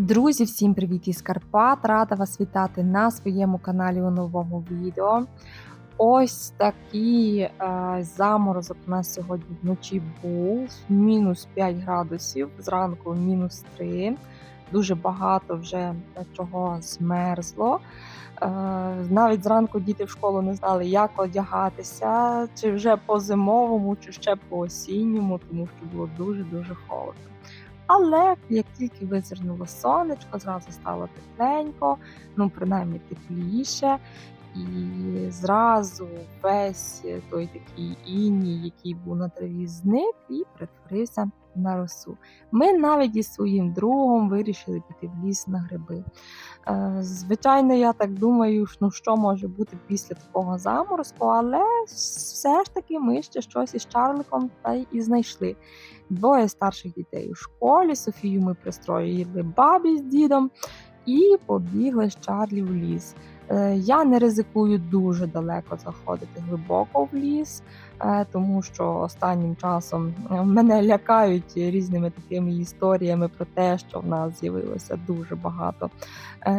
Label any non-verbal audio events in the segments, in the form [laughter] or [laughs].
Друзі, всім привіт із Карпат! Рада вас вітати на своєму каналі у новому відео. Ось такий е, заморозок у нас сьогодні вночі був. Мінус 5 градусів, зранку мінус 3. Дуже багато вже чого змерзло. Е, навіть зранку діти в школу не знали, як одягатися, чи вже по зимовому, чи ще по осінньому, тому що було дуже-дуже холодно. Але як тільки визирнуло сонечко, зразу стало тепленько, ну принаймні тепліше. І зразу весь той такий іній, який був на траві, зник і перетворився на росу. Ми навіть із своїм другом вирішили піти в ліс на гриби. Е, Звичайно, я так думаю, ну що може бути після такого заморозку, але все ж таки ми ще щось із Чарликом та й знайшли. Двоє старших дітей у школі. Софію ми пристроїли бабі з дідом і побігли з Чарлі в ліс. Е, Я не ризикую дуже далеко заходити глибоко в ліс, е, тому що останнім часом е, мене лякають різними такими історіями про те, що в нас з'явилося дуже багато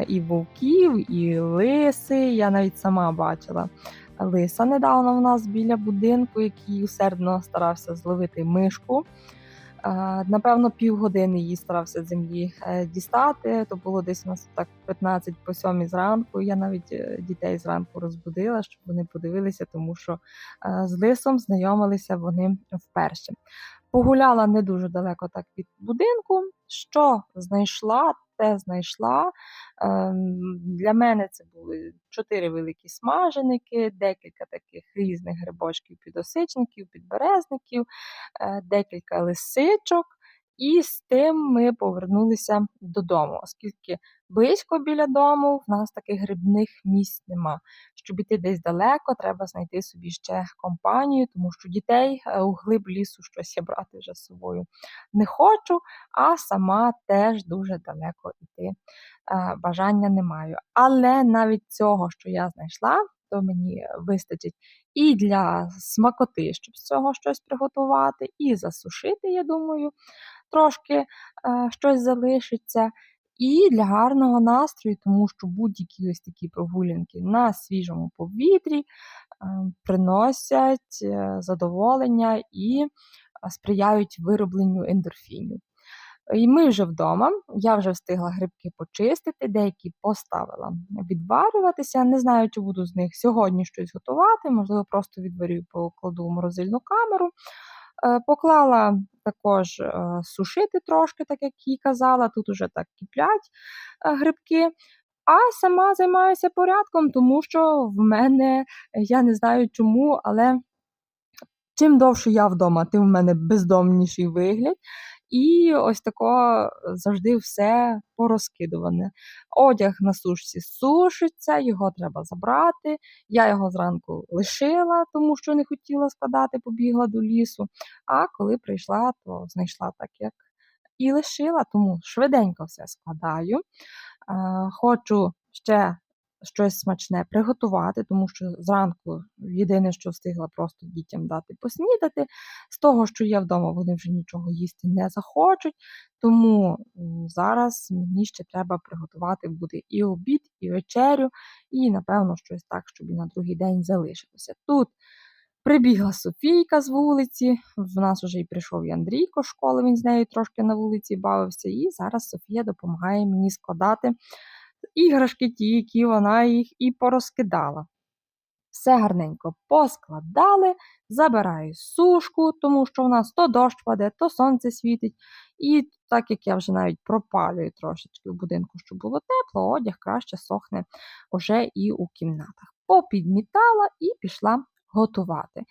і вовків, і лиси. Я навіть сама бачила лиса недавно в нас біля будинку, який усердно старався зловити мишку. Е, Напевно, півгодини її старався з землі е, дістати. То було десь у нас так 15 по 7 зранку. Я навіть е, дітей зранку розбудила, щоб вони подивилися, тому що з лисом знайомилися вони вперше. Погуляла не дуже далеко так від будинку. Що знайшла, те знайшла. Ем, Для мене це були чотири великі смаженики, декілька таких різних грибочків, підосичників, підберезників, е, декілька лисичок. І з тим ми повернулися додому, оскільки близько біля дому в нас таких грибних місць нема. Щоб іти десь далеко, треба знайти собі ще компанію, тому що дітей е, у глиб лісу щось я брати вже з собою не хочу, а сама теж дуже далеко йти е, бажання не маю. Але навіть цього, що я знайшла, то мені вистачить і для смакоти, щоб з цього щось приготувати, і засушити, я думаю, трошки е, щось залишиться. І для гарного настрою, тому що будь-які ось такі прогулянки на свіжому повітрі е, приносять е, задоволення і сприяють виробленню ендорфінів. І ми вже вдома, я вже встигла грибки почистити, деякі поставила відварюватися. Не знаю, чи буду з них сьогодні щось готувати, можливо, просто відварю і покладу в морозильну камеру. Е, Поклала також е, сушити трошки, так як і казала, тут уже так киплять е, грибки. А сама займаюся порядком, тому що в мене, я не знаю чому, але чим довше я вдома, тим в мене бездомніший вигляд. І ось тако завжди все порозкидуване. Одяг на сушці сушиться, його треба забрати. Я його зранку лишила, тому що не хотіла складати, побігла до лісу. А коли прийшла, то знайшла так, як і лишила, тому швиденько все складаю. Е, Хочу ще щось смачне приготувати, тому що зранку єдине, що встигла просто дітям дати поснідати. З того, що є вдома, вони вже нічого їсти не захочуть. Тому зараз мені ще треба приготувати буде і обід, і вечерю, і, напевно, щось так, щоб і на другий день залишилося. Тут прибігла Софійка з вулиці, в нас вже й прийшов і Андрійко з школи, він з нею трошки на вулиці бавився, і зараз Софія допомагає мені складати іграшки ті, які вона їх і порозкидала. Все гарненько поскладали, забираю сушку, тому що в нас то дощ паде, то сонце світить. І так як я вже навіть пропалюю трошечки в будинку, щоб було тепло, одяг краще сохне уже і у кімнатах. Попідмітала і пішла готувати.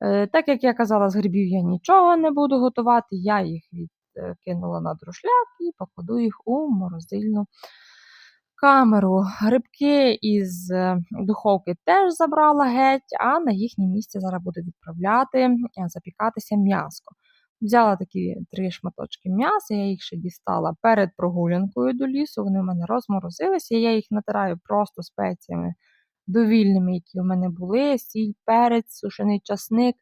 Е, Так як я казала, з грибів я нічого не буду готувати, я їх відкинула на друшляк і покладу їх у морозильну камеру. Грибки із е, духовки теж забрала геть, а на їхнє місце зараз буду відправляти, е, запікатися м'яско. Взяла такі три шматочки м'яса, я їх ще дістала перед прогулянкою до лісу, вони в мене розморозилися, я їх натираю просто спеціями довільними, які у мене були: сіль, перець, сушений часник.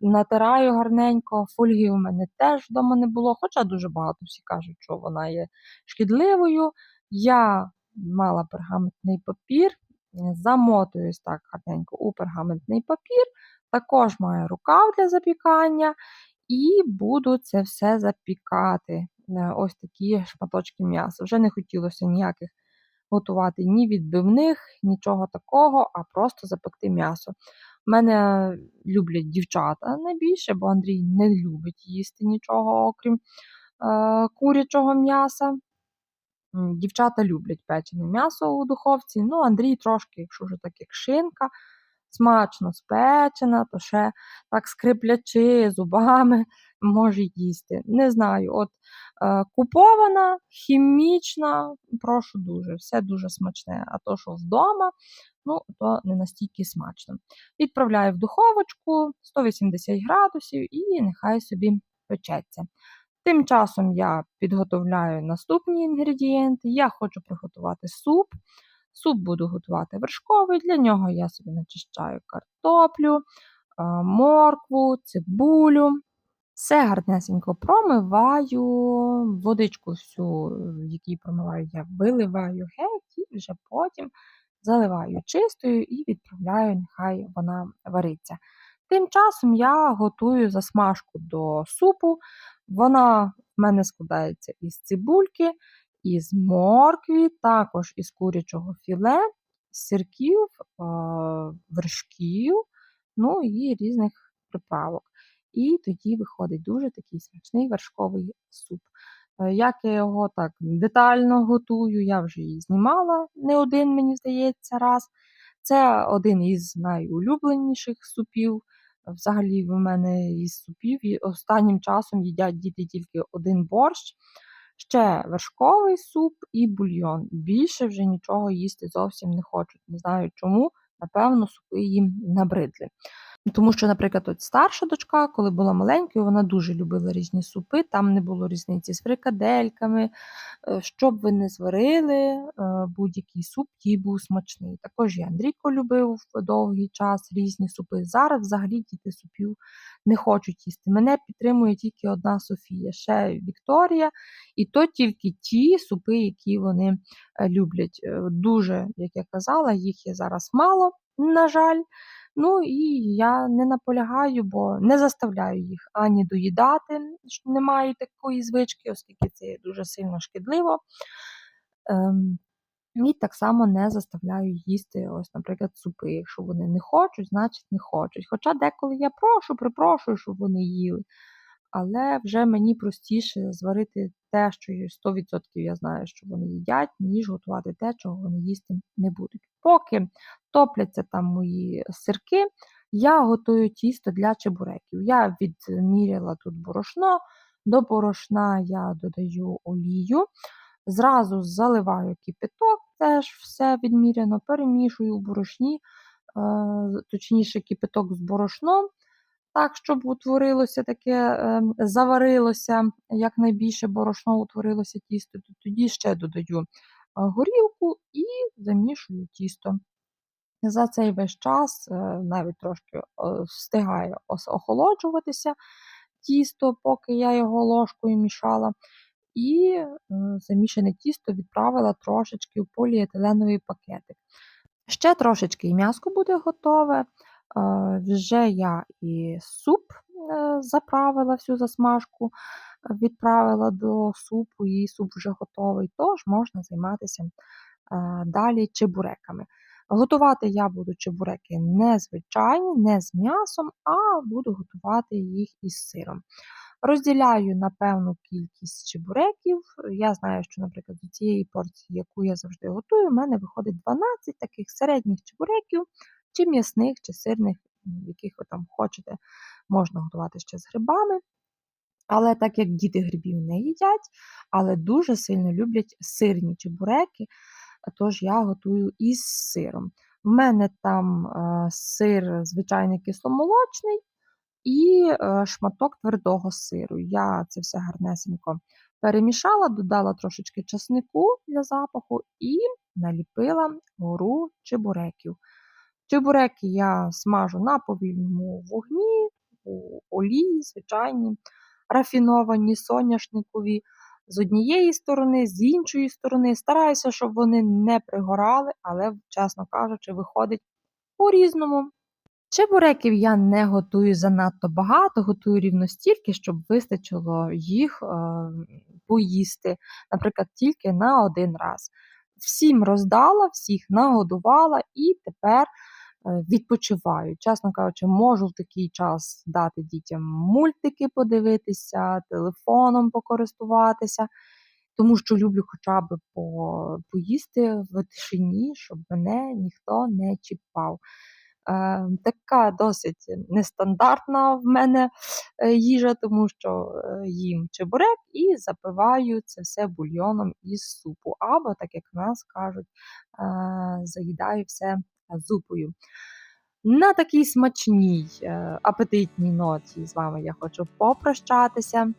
Натираю гарненько. Фольги у мене теж вдома не було, хоча дуже багато всі кажуть, що вона є шкідливою. Я мала пергаментний папір, замотуюсь так гарненько у пергаментний папір, також маю рукав для запікання, і буду це все запікати. Е, ось такі шматочки м'яса. Вже не хотілося ніяких готувати ні відбивних, нічого такого, а просто запекти м'ясо. Мене люблять дівчата найбільше, бо Андрій не любить їсти нічого, окрім е, курячого м'яса. Дівчата люблять печене м'ясо у духовці. Ну, Андрій трошки, якщо вже так як шинка, смачно спечена, то ще так скриплячи зубами [laughs] може їсти. Не знаю, от е, купована, хімічна, прошу дуже, все дуже смачне. А то, що вдома, ну, то не настільки смачно. Відправляю в духовочку 180 градусів і нехай собі печеться. Тим часом я підготовляю наступні інгредієнти. Я хочу приготувати суп. Суп буду готувати вершковий, для нього я собі начищаю картоплю, моркву, цибулю. Все гарнесенько промиваю, водичку всю, в якій промиваю, я виливаю геть і вже потім заливаю чистою і відправляю, нехай вона вариться. Тим часом я готую засмажку до супу. Вона в мене складається із цибульки, із моркві, також із курячого філе, сирків, вершків, ну і різних приправок. І тоді виходить дуже такий смачний вершковий суп. Е, як я його так детально готую, я вже її знімала не один, мені здається, раз. Це один із найулюбленіших супів. Взагалі, в мене із супів і останнім часом їдять діти тільки один борщ, ще вершковий суп і бульйон. Більше вже нічого їсти зовсім не хочуть. Не знаю чому, напевно, супи їм набридли. Тому що, наприклад, от старша дочка, коли була маленькою, вона дуже любила різні супи, там не було різниці з фрикадельками. Е, що б ви не зварили, е, будь-який суп їй був смачний. Також і Андрійко любив довгий час різні супи. Зараз взагалі діти супів не хочуть їсти. Мене підтримує тільки одна Софія, ще Вікторія, і то тільки ті супи, які вони е, люблять. Дуже, як я казала, їх є зараз мало, на жаль. Ну і я не наполягаю, бо не заставляю їх ані доїдати, що не маю такої звички, оскільки це дуже сильно шкідливо. Ем, і так само не заставляю їсти, ось, наприклад, супи. Якщо вони не хочуть, значить не хочуть. Хоча деколи я прошу, припрошую, щоб вони їли. Але вже мені простіше зварити те, що 100% я знаю, що вони їдять, ніж готувати те, чого вони їсти не будуть. Поки топляться там мої сирки, я готую тісто для чебуреків. Я відміряла тут борошно, до борошна я додаю олію, зразу заливаю кипяток, теж все відміряно, перемішую в борошні, е, точніше, кипяток з борошном. Так, щоб утворилося таке, ем, заварилося, якнайбільше борошно утворилося тісто, то тоді ще додаю горілку і замішую тісто. За цей весь час е, навіть трошки встигає охолоджуватися тісто, поки я його ложкою мішала. І е, замішане тісто відправила трошечки в поліетиленовий пакетик. Ще трошечки і м'яско буде готове. Вже я і суп е, заправила всю засмажку, відправила до супу, і суп вже готовий, тож можна займатися далі чебуреками. Готувати я буду чебуреки не звичайні, не з м'ясом, а буду готувати їх із сиром. Розділяю на певну кількість чебуреків. Я знаю, що, наприклад, з цієї порції, яку я завжди готую, в мене виходить 12 таких середніх чебуреків, чи м'ясних, чи сирних, яких ви там хочете, можна готувати ще з грибами. Але так як діти грибів не їдять, але дуже сильно люблять сирні чебуреки, тож я готую із сиром. В мене там е, сир звичайний кисломолочний і е, шматок твердого сиру. Я це все гарнесенько перемішала, додала трошечки часнику для запаху і наліпила гору чебуреків. Чебуреки я смажу на повільному вогні, у олії, звичайні, рафіновані, соняшникові. З однієї сторони, з іншої сторони. Стараюся, щоб вони не пригорали, але, чесно кажучи, виходить по-різному. Чебуреків я не готую занадто багато, готую рівно стільки, щоб вистачило їх е, поїсти, наприклад, тільки на один раз. Всім роздала, всіх нагодувала і тепер е, відпочиваю. Чесно кажучи, можу в такий час дати дітям мультики подивитися, телефоном покористуватися, тому що люблю хоча б по, поїсти в тишині, щоб мене ніхто не чіпав. Е, така досить нестандартна в мене е, їжа, тому що е, їм чебурек і запиваю це все бульйоном із супу. Або, так як в нас кажуть, е, заїдаю все зупою. На такій смачній, е, апетитній ноті з вами я хочу попрощатися.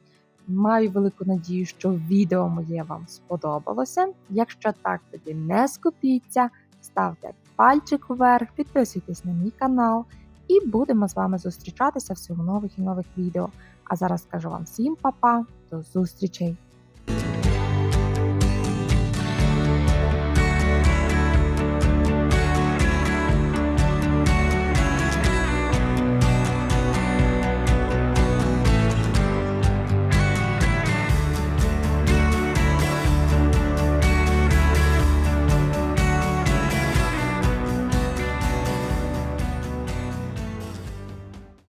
Маю велику надію, що відео моє вам сподобалося. Якщо так, тоді не скупіться, ставте пальчик вверх, підписуйтесь на мій канал і будемо з вами зустрічатися всього нових і нових відео. А зараз скажу вам всім па-па, до зустрічей!